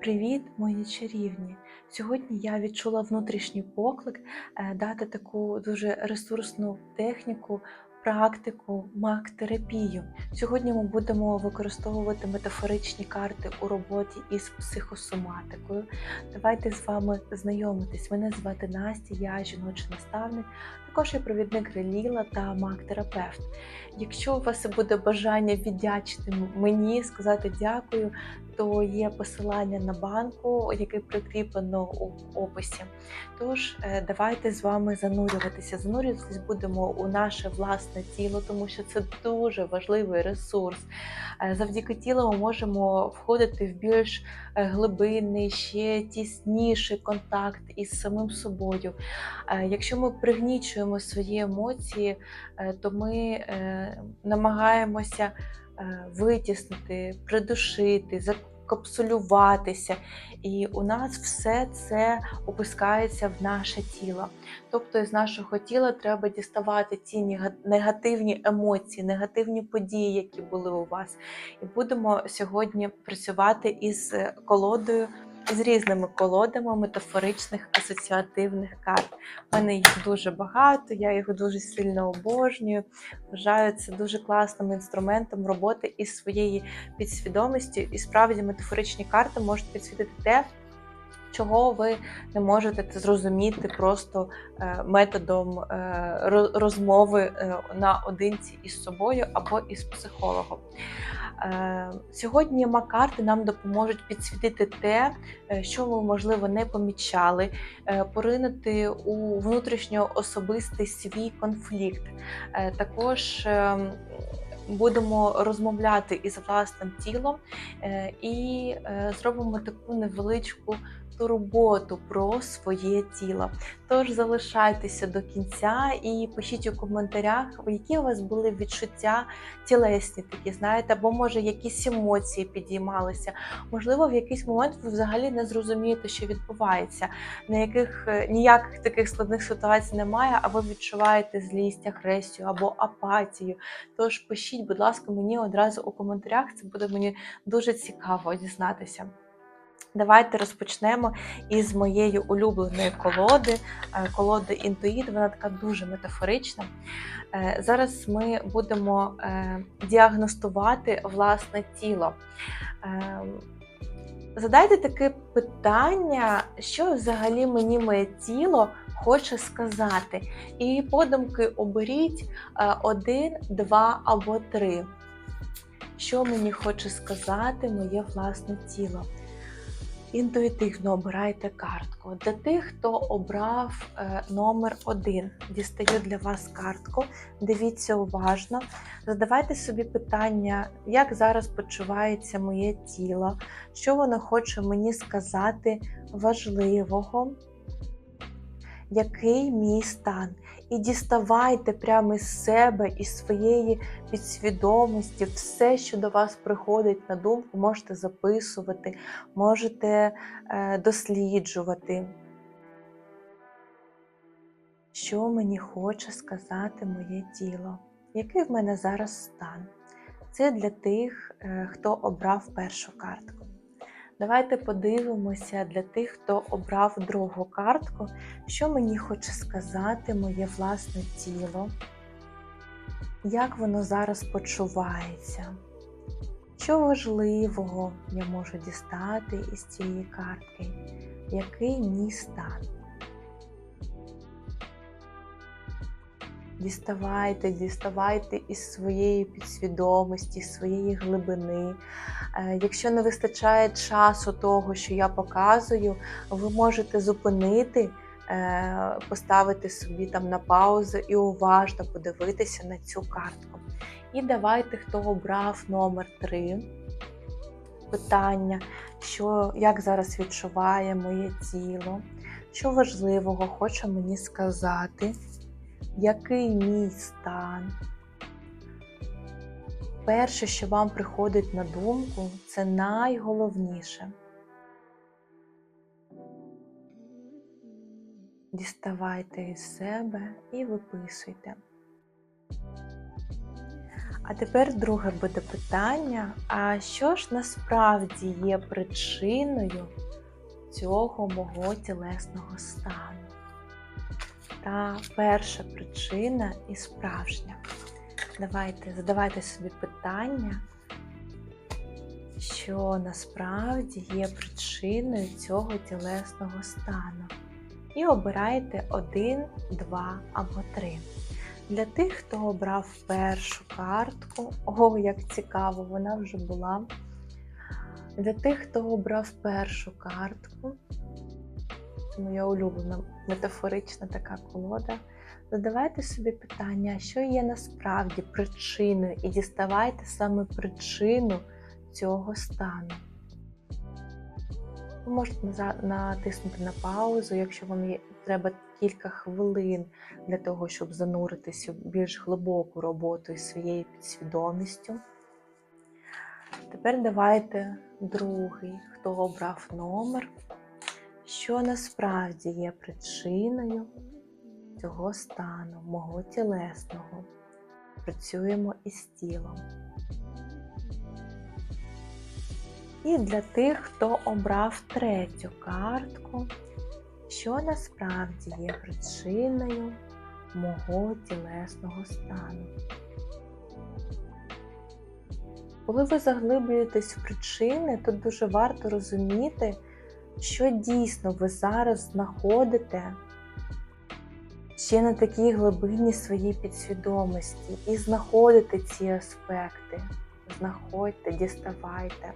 Привіт, мої чарівні! Сьогодні я відчула внутрішній поклик е, дати таку дуже ресурсну техніку, практику маг-терапію. Сьогодні ми будемо використовувати метафоричні карти у роботі із психосоматикою. Давайте з вами знайомитись. Мене звати Настя, я жіночий наставник, також я провідник реліла та маг-терапевт. Якщо у вас буде бажання віддячити мені, сказати дякую, то є посилання на банку, яке прикріплено у описі. Тож, е, давайте з вами занурюватися. Занурюватись будемо у наше власне тіло, тому що це дуже важливий ресурс. Е, Завдяки тілу ми можемо входити в більш е, глибинний, ще тісніший контакт із самим собою. Якщо ми пригнічуємо свої емоції, е, то ми е, намагаємося е, витіснити, придушити, закапсулюватися. І у нас все це опускається в наше тіло. Тобто з нашого тіла треба діставати ті негативні емоції, негативні події, які були у вас. І будемо сьогодні працювати із колодою. З різними колодами метафоричних асоціативних карт. У мене їх дуже багато, я їх дуже сильно обожнюю. Вважаю це дуже класним інструментом роботи із своєю підсвідомістю. І справді метафоричні карти можуть підсвітити те, чого ви не можете це зрозуміти просто е, методом е, розмови е, наодинці із собою або із психологом. Сьогодні макарти нам допоможуть підсвітити те, що ви, можливо, не помічали, поринути у внутрішньоособистий свій конфлікт. Також будемо розмовляти із власним тілом і зробимо таку невеличку турботу про своє тіло. Тож залишайтеся до кінця і пишіть у коментарях, які у вас були відчуття тілесні такі, знаєте, або може якісь емоції підіймалися. Можливо, в якийсь момент ви взагалі не зрозумієте, що відбувається. Ніяких е, ніяких таких складних ситуацій немає, а ви відчуваєте злість, агресію або апатію. Тож пишіть, будь ласка, мені одразу у коментарях. Це буде мені дуже цікаво дізнатися. Давайте розпочнемо із моєї улюбленої колоди, е, колоди інтуїт. Вона така дуже метафорична. Е, Зараз ми будемо е, діагностувати власне тіло. Задайте таке питання, що взагалі мені моє тіло хоче сказати. І подумки оберіть один, два або три. Що мені хоче сказати моє власне тіло? Інтуїтивно обирайте картку. Для тих, хто обрав е, номер один, дістаю для вас картку. Дивіться уважно. Задавайте собі питання, як зараз почувається моє тіло, що воно хоче мені сказати важливого, який мій стан. І діставайте прямо із себе, із своєї підсвідомості, все, що до вас приходить на думку, можете записувати, можете е, досліджувати. Що мені хоче сказати моє тіло? Який в мене зараз стан? Це для тих, е, хто обрав першу картку. Давайте подивимося для тих, хто обрав другу картку, що мені хоче сказати моє власне тіло, як воно зараз почувається, що важливого я можу дістати із цієї картки, який мій стан. Діставайте, діставайте із своєї підсвідомості, своєї глибини. Е, Якщо не вистачає часу того, що я показую, ви можете зупинити, е, поставити собі там на паузу і уважно подивитися на цю картку. І давайте, хто обрав номер 3, питання, що, як зараз відчуває моє тіло, що важливого хоче мені сказати який мій стан. Перше, що вам приходить на думку, це найголовніше. Діставайте із себе і виписуйте. А тепер друге буде питання: а що ж насправді є причиною цього мого тілесного стану? Та перша причина і справжня. Давайте задавайте собі питання, що насправді є причиною цього тілесного стану. І обирайте один, два або три. Для тих, хто обрав першу картку, о, як цікаво, вона вже була. Для тих, хто обрав першу картку, це моя улюблена метафорична така колода. Задавайте собі питання, що є насправді причиною, і діставайте саме причину цього стану. Ви можете натиснути на паузу, якщо вам є, треба кілька хвилин для того, щоб зануритися в більш глибоку роботу із своєю підсвідомістю. Тепер давайте другий, хто обрав номер, що насправді є причиною цього стану, мого тілесного. Працюємо із тілом. І для тих, хто обрав третю картку, що насправді є причиною мого тілесного стану. Коли ви заглиблюєтесь в причини, тут дуже варто розуміти, що дійсно ви зараз знаходите ще на такій глибині своїй підсвідомості і знаходите ці аспекти. Знаходьте, діставайте.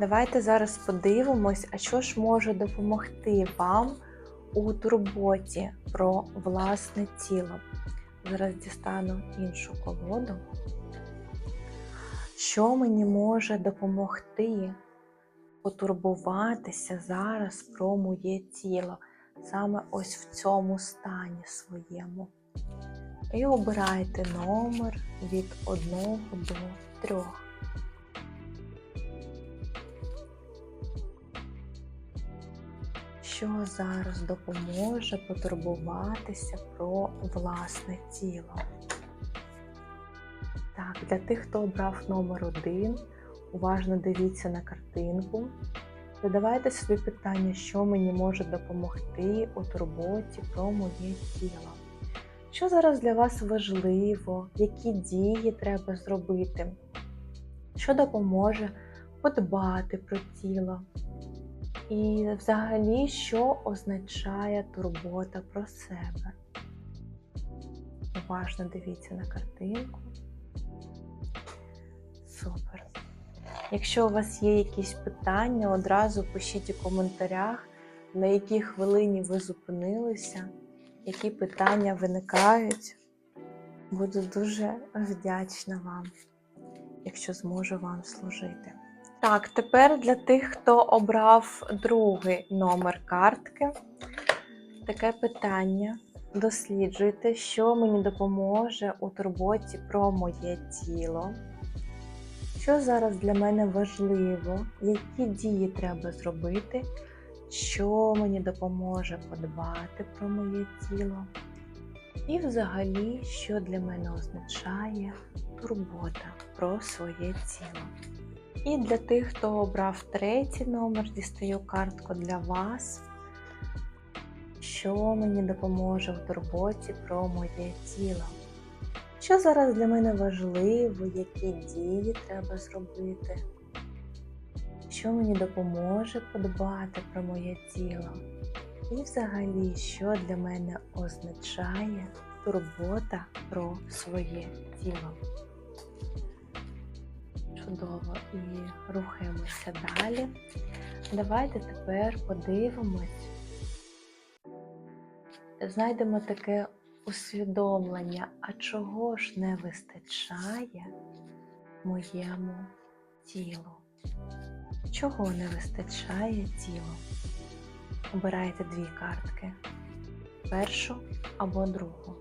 Давайте зараз подивимось, а що ж може допомогти вам у турботі про власне тіло. Зараз дістану іншу колоду. Що мені може допомогти потурбуватися зараз про моє тіло, саме ось в цьому стані своєму? І обирайте номер від 1 до 3. Що зараз допоможе потурбуватися про власне тіло. Так, для тих, хто обрав номер один, уважно дивіться на картинку. Задавайте собі питання, що мені може допомогти у турботі про моє тіло. Що зараз для вас важливо, які дії треба зробити? Що допоможе подбати про тіло? І взагалі, що означає турбота про себе? Уважно дивіться на картинку. Супер. Якщо у вас є якісь питання, одразу пишіть у коментарях, на якій хвилині ви зупинилися, які питання виникають. Буду дуже вдячна вам, якщо зможу вам служити. Так, тепер для тих, хто обрав другий номер картки, таке питання. Досліджуйте, що мені допоможе у турботі про моє тіло. Що зараз для мене важливо, які дії треба зробити, що мені допоможе подбати про моє тіло. І взагалі, що для мене означає турбота про своє тіло. І для тих, хто обрав третій номер, дістаю картку для вас, що мені допоможе в турботі про моє тіло. Що зараз для мене важливо, які дії треба зробити? Що мені допоможе подбати про моє тіло? І взагалі, що для мене означає турбота про своє тіло? Чудово і рухаємося далі. Давайте тепер подивимось, знайдемо таке усвідомлення, а чого ж не вистачає моєму тілу? Чого не вистачає тілу? Обирайте дві картки, першу або другу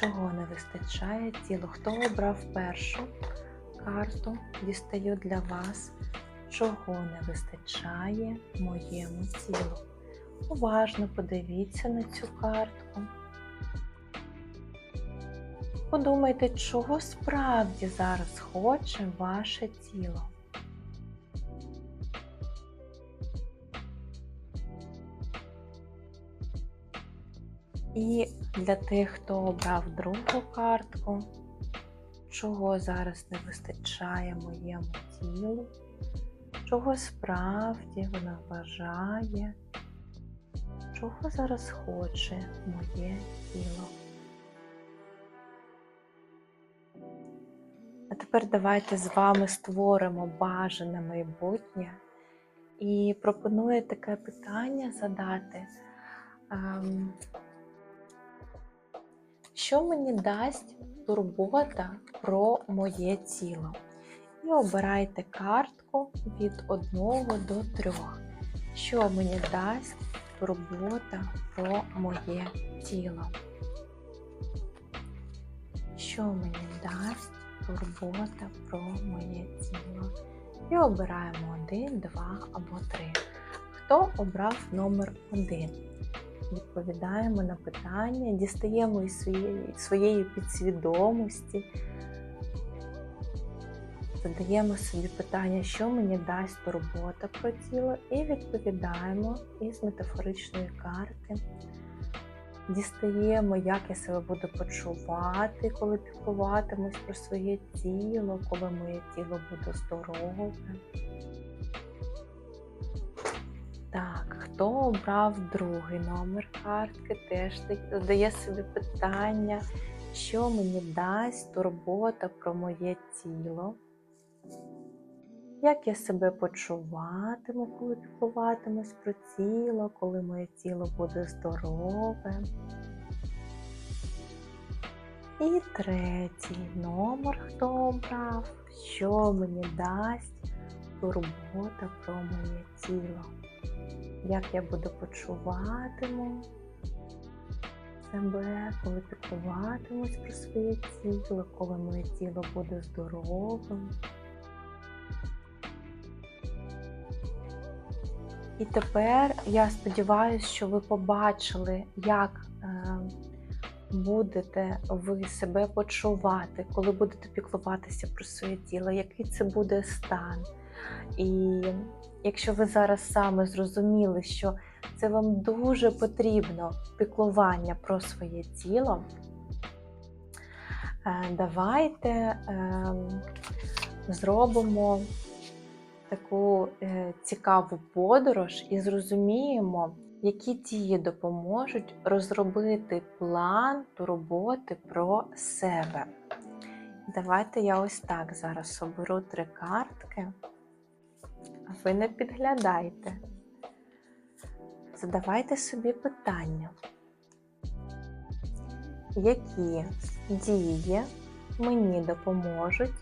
чого не вистачає тілу. Хто обрав першу карту, дістаю для вас, чого не вистачає моєму тілу. Уважно подивіться на цю картку. Подумайте, чого справді зараз хоче ваше тіло. І для тих, хто обрав другу картку, чого зараз не вистачає моєму тілу, чого справді вона бажає, чого зараз хоче моє тіло. А тепер давайте з вами створимо бажане майбутнє і пропоную таке питання задати. Що мені дасть турбота про моє тіло? І обирайте картку від 1 до 3. Що мені дасть турбота про моє тіло? Що мені дасть турбота про моє тіло? І обираємо 1, 2 або 3. Хто обрав номер 1? Відповідаємо на питання, дістаємо із своєї, своєї підсвідомості, задаємо собі питання, що мені дасть турбота про тіло, і відповідаємо із метафоричної карти. Дістаємо, як я себе буду почувати, коли піклуватимусь про своє тіло, коли моє тіло буде здорове. Хто обрав другий номер картки, теж задає собі питання, що мені дасть турбота про моє тіло. Як я себе почуватиму, коли піклуватимусь про тіло, коли моє тіло буде здорове. І третій номер, хто обрав, що мені дасть турбота про моє тіло. Як я буду почуватиму себе, коли піклуватимусь про своє тіло, коли моє тіло буде здоровим. І тепер я сподіваюся, що ви побачили, як е, будете ви себе почувати, коли будете піклуватися про своє тіло, який це буде стан. І якщо ви зараз саме зрозуміли, що це вам дуже потрібно піклування про своє тіло, е, давайте е, зробимо таку е, цікаву подорож і зрозуміємо, які дії допоможуть розробити план турботи про себе. Давайте я ось так зараз оберу три картки, ви не підглядайте. Задавайте собі питання, які дії мені допоможуть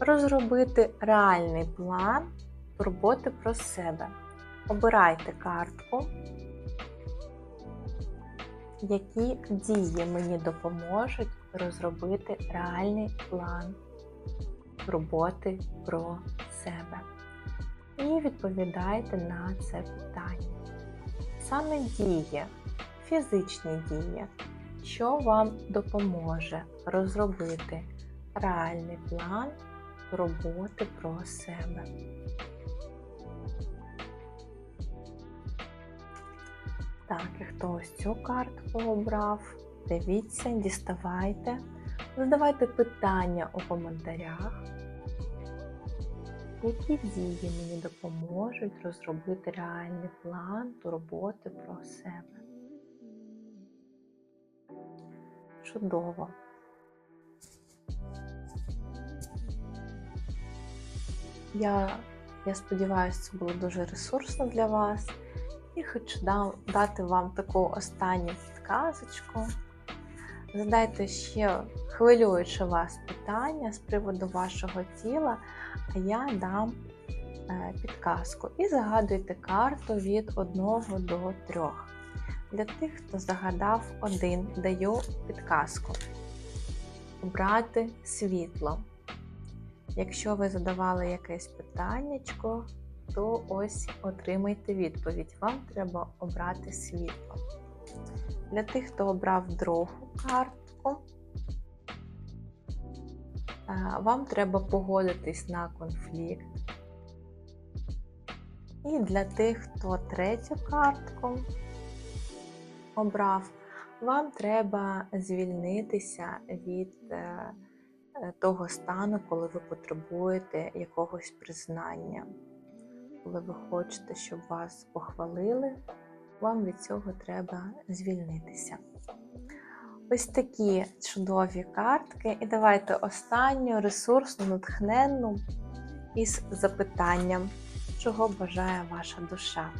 розробити реальний план турботи про себе. Обирайте картку, які дії мені допоможуть розробити реальний план турботи про. І відповідайте на це питання. Саме дії, фізичні дії, що вам допоможе розробити реальний план роботи про себе. Так, і хто ось цю картку обрав, дивіться, діставайте, задавайте питання у коментарях, які дії мені допоможуть розробити реальний план турботи про себе. Чудово! Я, я сподіваюся, це було дуже ресурсно для вас. І хочу дати вам таку останню підказочку. Задайте ще хвилююче вас питання з приводу вашого тіла, а я дам е, підказку. І загадуйте карту від 1 до 3. Для тих, хто загадав один, даю підказку. Обрати світло. Якщо ви задавали якесь питаннячко, то ось отримайте відповідь. Вам треба обрати світло. Для тих, хто обрав другу картку, е, вам треба погодитись на конфлікт. І для тих, хто третю картку обрав, вам треба звільнитися від е, е, того стану, коли ви потребуєте якогось признання. Коли ви хочете, щоб вас похвалили, вам від цього треба звільнитися. Ось такі чудові картки. І давайте останню ресурсну, натхненну із запитанням, чого бажає ваша душа.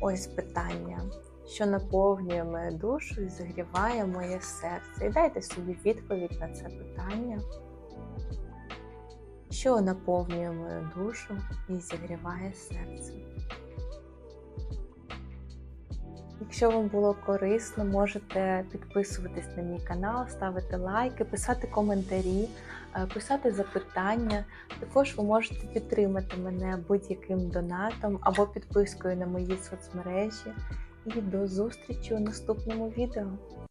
Ось питання, що наповнює мою душу і загріває моє серце. І дайте собі відповідь на це питання, що наповнює мою душу і зігріває серце. Якщо вам було корисно, можете підписуватись на мій канал, ставити лайки, писати коментарі, е, писати запитання. Також ви можете підтримати мене будь-яким донатом або підпискою на мої соцмережі. І до зустрічі у наступному відео.